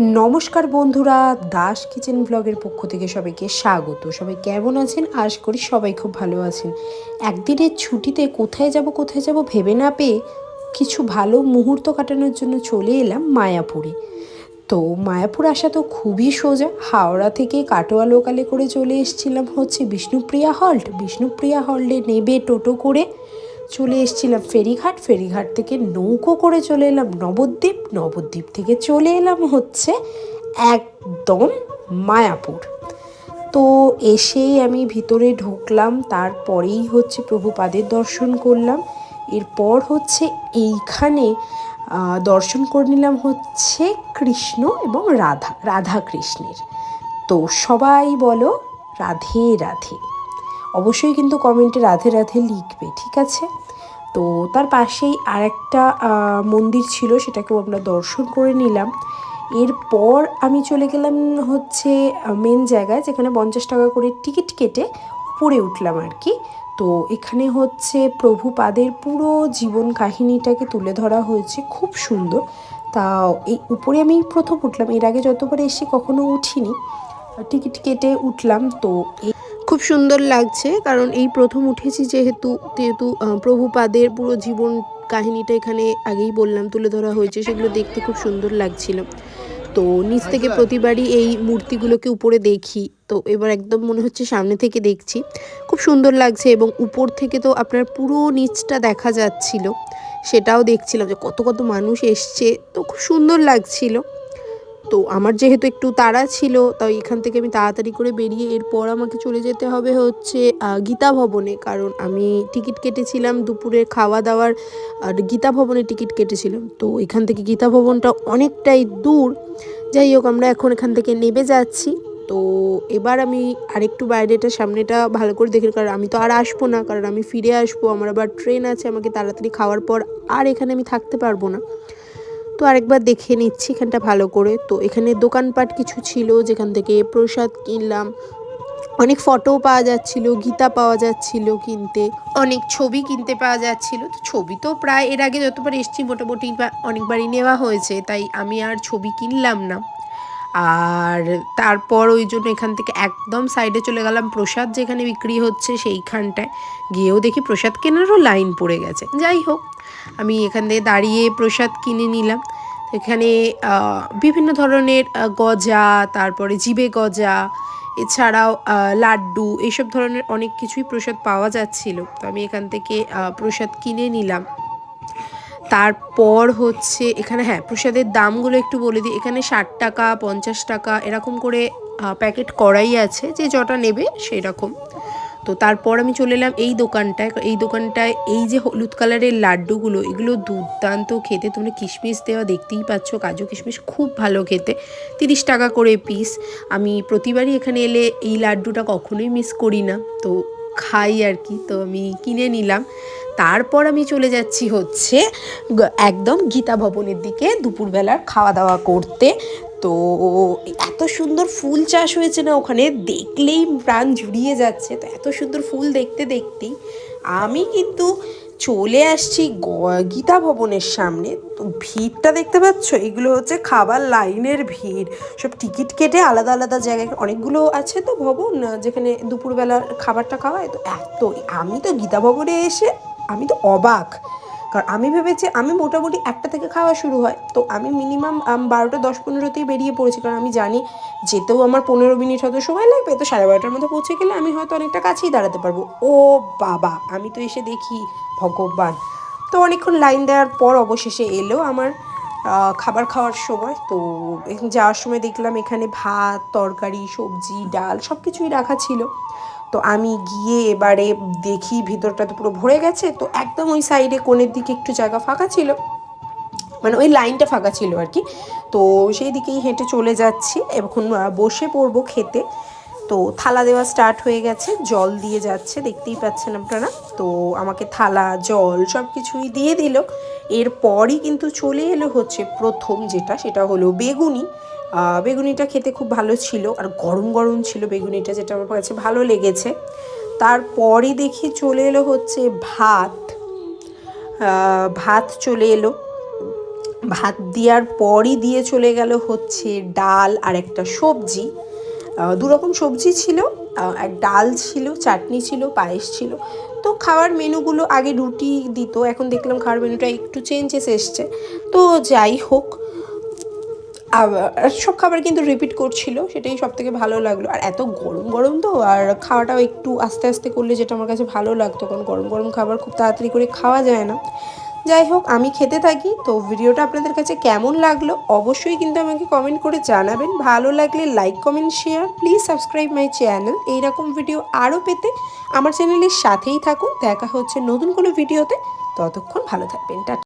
নমস্কার বন্ধুরা, দাস কিচেন ব্লগের পক্ষ থেকে সবাইকে স্বাগত। সবাই কেমন আছেন? আশ করি সবাই খুব ভালো আছেন। একদিনের ছুটিতে কোথায় যাব কোথায় যাব ভেবে না পেয়ে কিছু ভালো মুহূর্ত কাটানোর জন্য চলে এলাম মায়াপুরে। তো মায়াপুর আসা তো খুবই সোজা। হাওড়া থেকে কাটোয়া লোকালে করে চলে এসেছিলাম হচ্ছে বিষ্ণুপ্রিয়া হল্ট। বিষ্ণুপ্রিয়া হল্টে নেবে টোটো করে চলে এসেছিলাম ফেরিঘাট। ফেরিঘাট থেকে নৌকো করে চলে এলাম নবদ্বীপ। নবদ্বীপ থেকে চলে এলাম হচ্ছে একদম মায়াপুর। তো এসেই আমি ভিতরে ঢুকলাম, তারপরেই হচ্ছে প্রভুপাদের দর্শন করলাম। এরপর হচ্ছে এইখানে দর্শন করে নিলাম হচ্ছে কৃষ্ণ এবং রাধা রাধা কৃষ্ণের। তো সবাই বলো রাধে রাধে। অবশ্যই কিন্তু কমেন্টে রাধে রাধে লিখবে ঠিক আছে? তো তার পাশেই আরেকটা আহ, মন্দির ছিল সেটাকেও আমরা দর্শন করে নিলাম। এরপর আমি চলে গেলাম হচ্ছে মেন জায়গায় যেখানে পঞ্চাশ টাকা করে টিকিট কেটে উপরে উঠলাম আর কি। তো এখানে হচ্ছে প্রভুপাদের পুরো জীবন কাহিনীটাকে তুলে ধরা হয়েছে খুব সুন্দর। তা এই উপরে আমি প্রথম উঠলাম এর আগে যতবার এসে কখনো উঠিনি টিকিট কেটে উঠলাম তো এই খুব সুন্দর লাগছে কারণ এই প্রথম উঠেছি যেহেতু যেহেতু প্রভুপাদের পুরো জীবন কাহিনীটা এখানে আগেই বললাম তুলে ধরা হয়েছে সেগুলো দেখতে খুব সুন্দর লাগছিল। তো নিচ থেকে প্রতিবারই এই মূর্তিগুলোকে উপরে দেখি তো এবার একদম মনে হচ্ছে সামনে থেকে দেখছি। খুব সুন্দর লাগছে এবং উপর থেকে তো আপনার পুরো নিচটা দেখা যাচ্ছিল সেটাও দেখছিলাম যে কত কত মানুষ এসছে তো খুব সুন্দর লাগছিল। তো আমার যেহেতু একটু তাড়া ছিল, তাই এখান থেকে আমি তাড়াতাড়ি করে বেরিয়ে এরপর আমাকে চলে যেতে হবে হচ্ছে গীতা ভবনে। কারণ আমি টিকিট কেটেছিলাম দুপুরে খাওয়া দাওয়ার, আর গীতা ভবনে টিকিট কেটেছিলাম। তো এখান থেকে গীতা ভবনটা অনেকটাই দূর। যাই হোক, আমরা এখন এখান থেকে নেবে যাচ্ছি। তো এবার আমি আরেকটু বাইরেটা, সামনেটা ভালো করে দেখি কারণ আমি তো আর আসব না, কারণ আমি ফিরে আসব। আমার আবার ট্রেন আছে, আমাকে তাড়াতাড়ি খাওয়ার পর আর এখানে আমি থাকতে পারব না। তো আরেকবার দেখে নিচ্ছি এখানটা ভালো করে। তো এখানে দোকানপাট কিছু ছিল, যেখান থেকে প্রসাদ কিনলাম। অনেক ফটো পাওয়া যাচ্ছিল, গীতা পাওয়া যাচ্ছিল কিনতে। অনেক ছবি কিনতে পাওয়া যাচ্ছিল। তো ছবি তো প্রায় এর আগে যতবার এসছি মোটামুটি অনেকবারই নেওয়া হয়েছে, তাই আমি আর ছবি কিনলাম না। আর তারপর ওই জন্য এখান থেকে একদম সাইডে চলে গেলাম। প্রসাদ যেখানে বিক্রি হচ্ছে সেইখানটায়। গিয়েও দেখি প্রসাদ কেনারও লাইন পড়ে গেছে। যাই হোক, আমি এখান থেকে দাঁড়িয়ে প্রসাদ কিনে নিলাম। এখানে বিভিন্ন ধরনের গজা, তারপরে জিবে গজা, এছাড়াও লাড্ডু এইসব ধরনের অনেক কিছুই প্রসাদ পাওয়া যাচ্ছিল। তো আমি এখান থেকে প্রসাদ কিনে নিলাম। তারপর হচ্ছে এখানে হ্যাঁ প্রসাদের দামগুলো একটু বলে দিই। এখানে ষাট টাকা, পঞ্চাশ টাকা এরকম করে প্যাকেট করাই আছে। যে যটা নেবে সেই রকম তো তারপর আমি চলে এলাম এই দোকানটায়। এই দোকানটায় এই যে হলুদ কালারের লাড্ডুগুলো, এগুলো দুর্দান্ত খেতে। তোমরা কিশমিশ দেওয়া দেখতেই পাচ্ছ, কাজু কিশমিশ খুব ভালো খেতে। তিরিশ টাকা করে পিস আমি প্রতিবারই এখানে এলে এই লাড্ডুটা কখনোই মিস করি না। তো খাই আর কি, তো আমি কিনে নিলাম। তারপর আমি চলে যাচ্ছি হচ্ছে একদম গীতা ভবনের দিকে দুপুরবেলার খাওয়া দাওয়া করতে। তো এত সুন্দর ফুল চাষ হয়েছে না ওখানে, দেখলেই প্রাণ জুড়িয়ে যাচ্ছে। তো এত সুন্দর ফুল দেখতে দেখতেই আমি কিন্তু চলে আসছি গীতা ভবনের সামনে। তো ভিড়টা দেখতে পাচ্ছ? এগুলো হচ্ছে খাবার লাইনের ভিড়। সব টিকিট কেটে আলাদা আলাদা জায়গায় অনেকগুলো আছে তো ভবন যেখানে দুপুরবেলা খাবারটা খাওয়ায় তো এত, আমি তো গীতা ভবনে এসে, আমি তো অবাক। কারণ আমি ভেবেছি আমি মোটামুটি একটা থেকে খাওয়া শুরু হয়। তো আমি মিনিমাম বারোটা, দশ, পনেরোতেই বেরিয়ে পড়েছি। কারণ আমি জানি যেতেও আমার পনেরো মিনিট হয়তো সময় লাগবে। তো সাড়ে বারোটার মধ্যে পৌঁছে গেলে আমি হয়তো অনেকটা কাছেই দাঁড়াতে পারব। ও বাবা, আমি তো এসে দেখি, ভগবান। তো অনেকক্ষণ লাইন দেওয়ার পর অবশেষে এলো আমার খাবার খাওয়ার সময় তো যাওয়ার সময় দেখলাম এখানে ভাত, তরকারি, সবজি, ডাল সব কিছুই রাখা ছিল। তো আমি গিয়ে এবারে দেখি ভিতরটা তো পুরো ভরে গেছে, তো একদম ওই সাইডে কোণের দিকে একটু জায়গা ফাঁকা ছিল। মানে ওই লাইনটা ফাঁকা ছিল আর কি। তো সেই দিকেই হেঁটে চলে যাচ্ছি, এখন বসে পড়ব খেতে। তো থালা দেওয়া স্টার্ট হয়ে গেছে, জল দিয়ে যাচ্ছে, দেখতেই পাচ্ছেন আপনারা। তো আমাকে থালা, জল সব কিছুই দিয়ে দিল। এরপরই কিন্তু চলে এলো হচ্ছে প্রথম যেটা, সেটা হলো বেগুনি। বেগুনিটা খেতে খুব ভালো ছিল, আর গরম গরম ছিল বেগুনিটা, যেটা আমার কাছে ভালো লেগেছে। তারপরই দেখি চলে এলো হচ্ছে ভাত। ভাত চলে এলো। ভাত দেওয়ার পরই দিয়ে চলে গেল হচ্ছে ডাল আর একটা সবজি। আহ, দু রকম সবজি ছিল এক ডাল ছিল চাটনি ছিল পায়েস ছিল। তো খাওয়ার মেনুগুলো আগে রুটি দিত এখন দেখলাম খাওয়ার মেনুটা একটু চেঞ্জেস এসছে। তো যাই হোক আবার সব খাবার কিন্তু রিপিট করছিল সেটাই সব থেকে ভালো লাগল। আর এত গরম গরম তো আর খাওয়াটাও একটু আস্তে আস্তে করলে যেটা আমার কাছে ভালো লাগতো কারণ গরম গরম খাবার খুব তাড়াতাড়ি করে খাওয়া যায় না। যাই হোক, আমি খেতে থাকি। তো ভিডিওটা আপনাদের কাছে কেমন লাগল অবশ্যই কিন্তু আমাকে কমেন্ট করে জানাবেন। ভালো লাগলে like comment share please subscribe my channel এইরকম ভিডিও আরও পেতে আমার চ্যানেলের সাথেই থাকুন। দেখা হচ্ছে নতুন কোনো ভিডিওতে ততক্ষণ ভালো থাকবেন। টাটা।